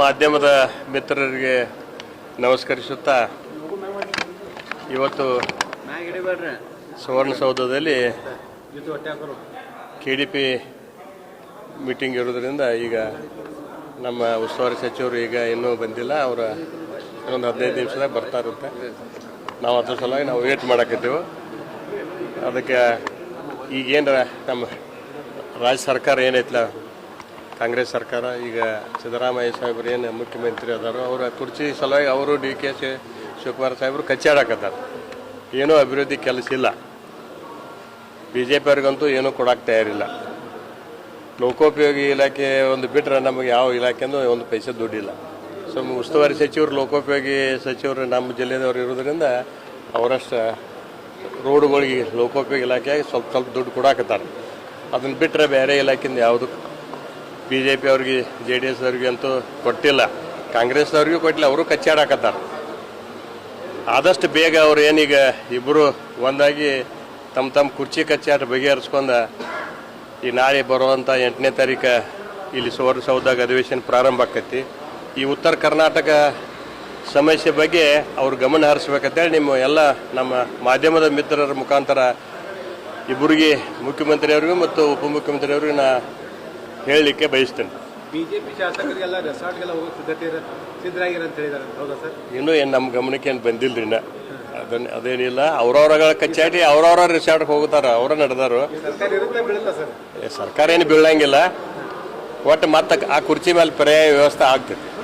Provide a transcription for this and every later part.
ಮಾಧ್ಯಮದ ಮಿತ್ರರಿಗೆ ನಮಸ್ಕರಿಸುತ್ತಾ, ಇವತ್ತು ಸುವರ್ಣಸೌಧದಲ್ಲಿ ಕೆ ಡಿ ಪಿ ಮೀಟಿಂಗ್ ಇರೋದ್ರಿಂದ ಈಗ ನಮ್ಮ ಉಸ್ತುವಾರಿ ಸಚಿವರು ಈಗ ಇನ್ನೂ ಬಂದಿಲ್ಲ. ಅವರ ಇನ್ನೊಂದು ಹದಿನೈದು ನಿಮಿಷದಾಗ ಇರುತ್ತೆ. ನಾವು ಅದ್ರ ಸಲುವಾಗಿ ನಾವು ವೇಟ್ ಮಾಡಕತ್ತೀವಿ. ಅದಕ್ಕೆ ಈಗೇನು ನಮ್ಮ ರಾಜ್ಯ ಸರ್ಕಾರ ಏನೈತಲ್ಲ ಕಾಂಗ್ರೆಸ್ ಸರ್ಕಾರ, ಈಗ ಸಿದ್ದರಾಮಯ್ಯ ಸಾಹೇಬ್ರು ಏನು ಮುಖ್ಯಮಂತ್ರಿ ಅದಾರೋ, ಅವರ ಕುರ್ಚಿ ಸಲುವಾಗಿ ಅವರು ಡಿ ಕೆ ಶಿ ಶಿವಕುಮಾರ್ ಸಾಹೇಬರು ಕಚ್ಚಾಡಕತ್ತಾರೆ ಏನೂ ಅಭಿವೃದ್ಧಿ ಕೆಲಸ ಇಲ್ಲ. ಬಿ ಜೆ ಪಿಯವ್ರಿಗಂತೂ ಏನೂ ಕೊಡಕ್ಕೆ ತಯಾರಿಲ್ಲ. ಲೋಕೋಪಯೋಗಿ ಇಲಾಖೆ ಒಂದು ಬಿಟ್ಟರೆ ನಮಗೆ ಯಾವ ಇಲಾಖೆನೂ ಒಂದು ಪೈಸೆ ದುಡ್ಡಿಲ್ಲ. ಸೊ, ಉಸ್ತುವಾರಿ ಸಚಿವರು, ಲೋಕೋಪಯೋಗಿ ಸಚಿವರು ನಮ್ಮ ಜಿಲ್ಲೆದವ್ರು ಇರೋದ್ರಿಂದ ಅವರಷ್ಟು ರೋಡ್ಗಳಿಗೆ ಲೋಕೋಪಯೋಗಿ ಇಲಾಖೆಯಾಗಿ ಸ್ವಲ್ಪ ಸ್ವಲ್ಪ ದುಡ್ಡು ಕೊಡಾಕತ್ತಾರೆ. ಅದನ್ನು ಬಿಟ್ಟರೆ ಬೇರೆ ಇಲಾಖೆಯಿಂದ ಯಾವುದು ಬಿ ಜೆ ಪಿ ಅವ್ರಿಗೆ, ಜೆ ಡಿ ಎಸ್ ಅವ್ರಿಗೆ ಅಂತೂ ಕೊಟ್ಟಿಲ್ಲ. ಕಾಂಗ್ರೆಸ್ದವ್ರಿಗೂ ಕೊಟ್ಟಿಲ್ಲ, ಅವರು ಕಚ್ಚಾಡಾಕತ್ತಾರ. ಆದಷ್ಟು ಬೇಗ ಅವ್ರು ಏನೀಗ ಇಬ್ಬರು ಒಂದಾಗಿ ತಮ್ಮ ತಮ್ಮ ಕುರ್ಚಿ ಕಚ್ಚಾಟ ಬಗೆಹರಿಸ್ಕೊಂಡ ಈ ನಾಳೆ ಬರುವಂಥ ಎಂಟನೇ ತಾರೀಕು ಇಲ್ಲಿ ಸುವರ್ಣಸೌಧದಾಗ ಅಧಿವೇಶನ ಪ್ರಾರಂಭ ಆಕೈತಿ. ಈ ಉತ್ತರ ಕರ್ನಾಟಕ ಸಮಸ್ಯೆ ಬಗ್ಗೆ ಅವ್ರು ಗಮನ ಹರಿಸ್ಬೇಕಂತೇಳಿ ನಿಮ್ಮ ಎಲ್ಲ ನಮ್ಮ ಮಾಧ್ಯಮದ ಮಿತ್ರರ ಮುಖಾಂತರ ಇಬ್ಬರಿಗೆ ಮುಖ್ಯಮಂತ್ರಿಯವ್ರಿಗೂ ಮತ್ತು ಉಪಮುಖ್ಯಮಂತ್ರಿಯವರಿಗೂ ನಾ ಹೇಳಲಿಕ್ಕೆ ಬಯಸ್ತೇನೆ. ಬಿಜೆಪಿ ಶಾಸಕರಿಗೆಲ್ಲ ರೆಸಾರ್ಟ್ಗೆಲ್ಲ ಹೋಗೋ ಸಿದ್ಧತೆ ಇರ- ಸಿದ್ಧರಾಗಿರ ಅಂತ ಹೇಳಿದಾರೆ. ಹೌದಾ ಸರ್? ಇನ್ನೂ ಏನು ನಮ್ಮ ಗಮನಕ್ಕೆ ಏನು ಬಂದಿಲ್ಲ ನಾ ಅದನ್ನ ಅದೇನಿಲ್ಲ ಅವ್ರವ್ರಗಳ ಕಚ್ಚಾಟಿ ಅವ್ರವ್ರ ರೆಸಾರ್ಟ್ಗೆ ಹೋಗ್ತಾರ ಅವರ ನಡೆದಾರು. ಸರ್ಕಾರ ಇರುತ್ತೆ ಬೀಳುತ್ತಾ ಸರ್? ಸರ್ಕಾರ ಏನು ಬೀಳಂಗಿಲ್ಲ. ಒಟ್ಟು ಮತ್ತೆ ಆ ಕುರ್ಚಿ ಮೇಲೆ ಪರ್ಯಾಯ ವ್ಯವಸ್ಥೆ ಆಗ್ತೈತಿ.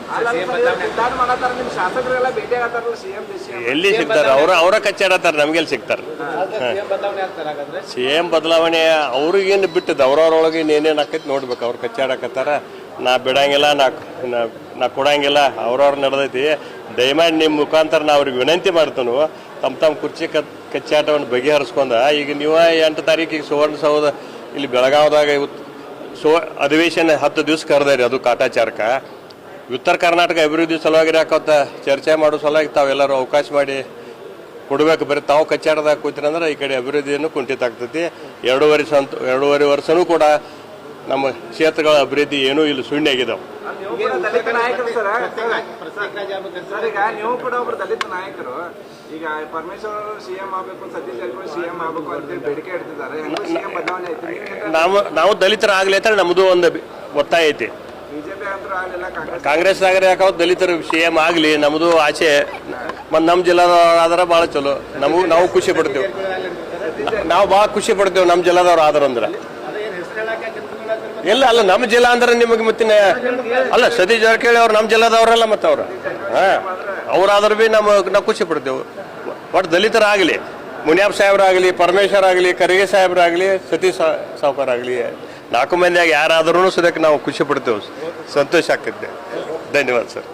ಎಲ್ಲಿ ಸಿಗ್ತಾರೆ? ಅವರ ಅವರ ಕಚ್ಚಾಡತ್ತಾರ ನಮ್ಗೆಲ್ಲಿ ಸಿಗ್ತಾರೆ? ಸಿ ಎಂ ಬದಲಾವಣೆ ಅವ್ರಿಗೇನು ಬಿಟ್ಟದ್ದು? ಅವ್ರವ್ರೊಳಗೆ ಏನೇನು ಆಕೈತಿ ನೋಡ್ಬೇಕು. ಅವ್ರು ಕಚ್ಚಾಡಕತ್ತಾರ ನಾ ಬಿಡಂಗಿಲ್ಲ ನಾ ನಾ- ಕೊಡಂಗಿಲ್ಲ. ಅವ್ರವ್ರು ನಡೆದೈತಿ. ದಯಮಾಡಿ ನಿಮ್ಮ ಮುಖಾಂತರ ನಾ ಅವ್ರಿಗೆ ವಿನಂತಿ ಮಾಡ್ತಾನು. ತಮ್ಮ ತಮ್ಮ ಕುರ್ಚಿ ಕತ್ ಕಚ್ಚಾಟವನ್ನು ಬಗೆಹರಿಸ್ಕೊಂಡ. ಈಗ ನೀವು ಎಂಟು ತಾರೀಕಿಗೆ ಸುವರ್ಣಸೌಧ ಇಲ್ಲಿ ಬೆಳಗಾವದಾಗ ಇವತ್ತು ಸೋ ಅಧಿವೇಶನ ಹತ್ತು ದಿವಸ ರೀ ಅದು ಕಾಟಾಚಾರಕ ಉತ್ತರ ಕರ್ನಾಟಕ ಅಭಿವೃದ್ಧಿ ಸಲುವಾಗಿ ಯಾಕಂತ ಚರ್ಚೆ ಮಾಡೋ ಸಲುವಾಗಿ ತಾವೆಲ್ಲರೂ ಅವಕಾಶ ಮಾಡಿ ಕೊಡಬೇಕು. ಬರೀ ತಾವು ಕಚ್ಚಾಡ್ದಾಗ ಕೂತಿರಂದ್ರೆ ಈ ಕಡೆ ಅಭಿವೃದ್ಧಿಯನ್ನು ಕುಂಠಿತ ಆಗ್ತೈತಿ. ಎರಡೂವರೆ ಸಂತ ಎರಡೂವರೆ ವರ್ಷನೂ ಕೂಡ ನಮ್ಮ ಕ್ಷೇತ್ರಗಳ ಅಭಿವೃದ್ಧಿ ಏನೂ ಇಲ್ಲಿ ಶೂನ್ಯ ಆಗಿದಾವೆ ನೀವು ಈಗ ನೀವು ಕೂಡ ಒಬ್ರು ದಲಿತ ನಾಯಕರು. ಈಗ ಪರಮೇಶ್ವರ್ ಅವರು ಸಿಎಂ ಆಗ್ಬೇಕು ಸತೀಶ್ ಜಾರಕಿಹೊಳಿ ಸಿಎಂ ಆಗ್ಬೇಕು ಅಂತೇಳಿ ಬೇಡಿಕೆ ಇಡ್ತಿದ್ದಾರೆ. ಹೆಂಗೂ ಸಿಎಂ ಬದಲಾವಣೆ ಐತಿ ನೀವು ನಾವು ದಲಿತರ ದಲಿತರಾಗಲಿ ಅಂತ ನಮ್ಮದು ಒಂದು ಒತ್ತಾಯ ಐತಿ. ಕಾಂಗ್ರೆಸ್ ನಾಗರ ಯಾಕಾವ್ ದಲಿತರು ಸಿ ಎಂ ಆಗಲಿ ನಮ್ಮದು ಆಸೆ ಮತ್ತು ನಮ್ಮ ಜಿಲ್ಲಾದವ್ರು ಆದ್ರೆ ಭಾಳ ಚಲೋ. ನಮಗೂ ನಾವು ಖುಷಿ ಪಡ್ತೇವೆ. ನಾವು ಭಾಳ ಖುಷಿ ಪಡ್ತೇವೆ ನಮ್ಮ ಜಿಲ್ಲಾದವ್ರು ಆದ್ರಂದ್ರೆ ಇಲ್ಲ, ಅಲ್ಲ ನಮ್ಮ ಜಿಲ್ಲಾ ಅಂದ್ರೆ ನಿಮಗೆ ಮತ್ತಿನ ಅಲ್ಲ, ಸತೀಶ್ ಜಾರಕಿಹೊಳಿ ಅವ್ರು ನಮ್ಮ ಜಿಲ್ಲಾದವ್ರಲ್ಲ ಮತ್ತೆ ಅವ್ರು. ಹಾಂ, ಅವ್ರಾದ್ರೂ ಭೀ ನಮ್ಮ ನಾವು ಖುಷಿ ಪಡ್ತೇವೆ. ಒಟ್ಟು ದಲಿತರಾಗಲಿ ಮುನಿಯಪ್ಪ ಸಾಹೇಬ್ರಾಗಲಿ, ಪರಮೇಶ್ವರ್ ಆಗಲಿ ಕರಿಗೆ ಸಾಹೇಬ್ರಾಗಲಿ, ಸತೀಶ್ ಸಾಹುಕಾರ್ ಆಗಲಿ ನಾಲ್ಕು ಮಂದಿಯಾಗಿ ಯಾರಾದರೂ ಸದ್ಯಕ್ಕೆ ನಾವು ಖುಷಿ ಪಡ್ತೇವೆ. ಸಂತೋಷ ಆಗ್ತೈತೆ. ಧನ್ಯವಾದ ಸರ್.